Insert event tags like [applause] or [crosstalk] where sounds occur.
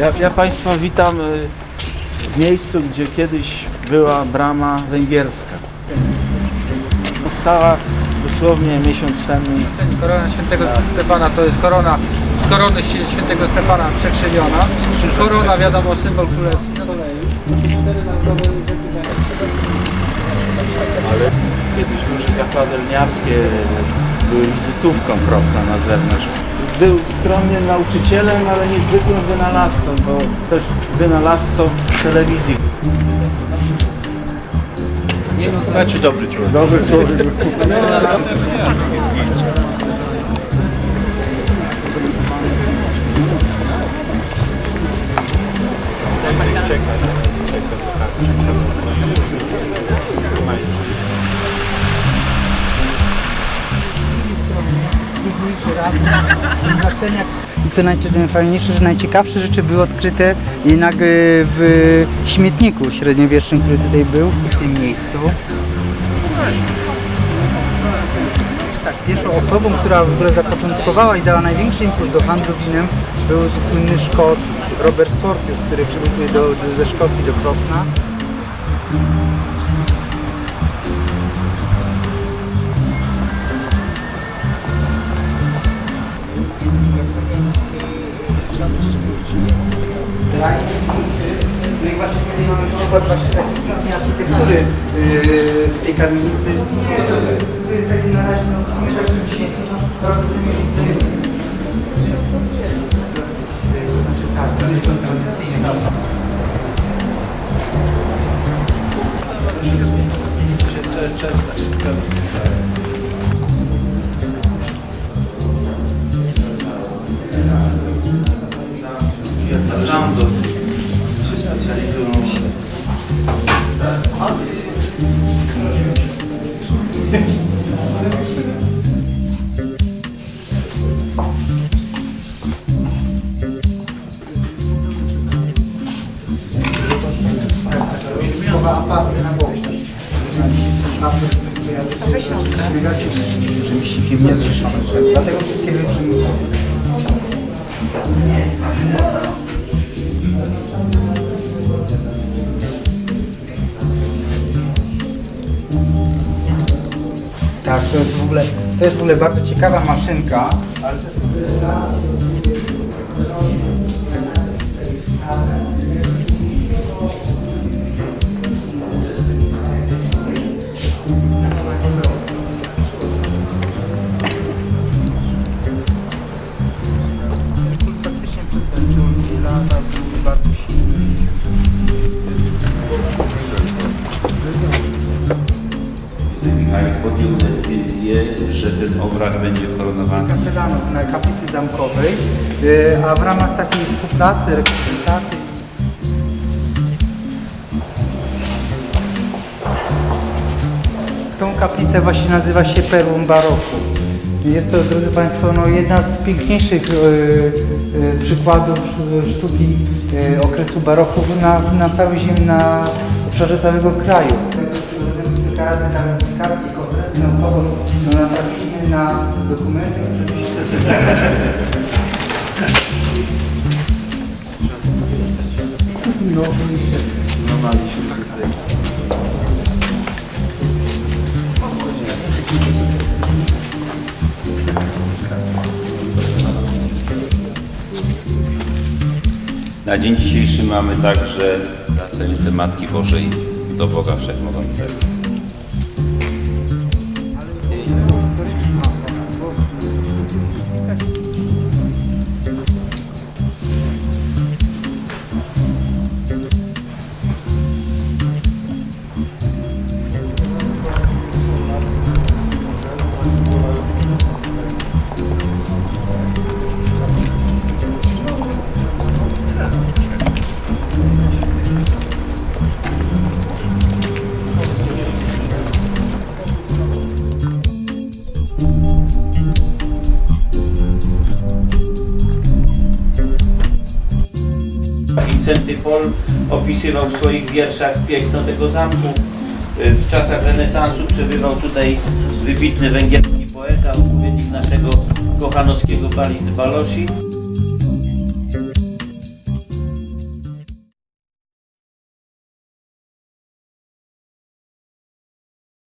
Ja, ja Państwa witam y, w miejscu, gdzie kiedyś była brama węgierska. Powstała dosłownie miesiąc temu. Korona świętego Stefana to jest korona z korony świ- świętego Stefana przekrzywiona. Korona wiadomo symbol królewski. Na Ale kiedyś duże zakłady lniarskie były wizytówką prosta na zewnątrz. Był skromnym nauczycielem, ale niezwykłym wynalazcą, bo też wynalazcą telewizji. Nie no, znaczy dobry człowiek. Dobry człowiek. [laughs] I co najcie- najfajniejsze, że najciekawsze rzeczy były odkryte jednak e, w śmietniku średniowiecznym, który tutaj był w tym miejscu. Tak, pierwszą osobą, która ogóle zapoczątkowała i dała największy impuls do handlu winem był słynny Szkot Robert Portius, który przygotuje do, do, ze Szkocji do Krosna. Przykład właśnie takiej pięknej architektury yy, w tej kamienicy. To, jest taki na razie, no tak dzisiaj, no prawdopodobnie to znaczy tak, to jest są tradycyjne. Jak Rzemieślnikiem niezrzeszonym. Dlatego wszystkie wybrzymy sobie. Tak, to jest w ogóle, to jest w ogóle bardzo ciekawa maszynka, ale faktycznie obraz będzie koronowany. na kaplicy zamkowej, y, a w ramach takiej współpracy, rekomendacji Tą kaplicę właśnie nazywa się perłą baroku. Jest to, drodzy Państwo, no, jedna z piękniejszych y, y, przykładów sztuki y, okresu baroku na, na całej ziemi, na obszarze całego kraju. Kilka razy publikacji, konferencji naukowych, no, na na dokumenty oczywiście. No, oczywiście. Normalnie tutaj. Na dzień dzisiejszy mamy także następcę Matki Bożej do Boga Wszechmogącego. Wincenty Pol opisywał w swoich wierszach piękno tego zamku. Y, W czasach renesansu przebywał tutaj wybitny węgierski poeta, odpowiednik naszego kochanowskiego Balint Balosi.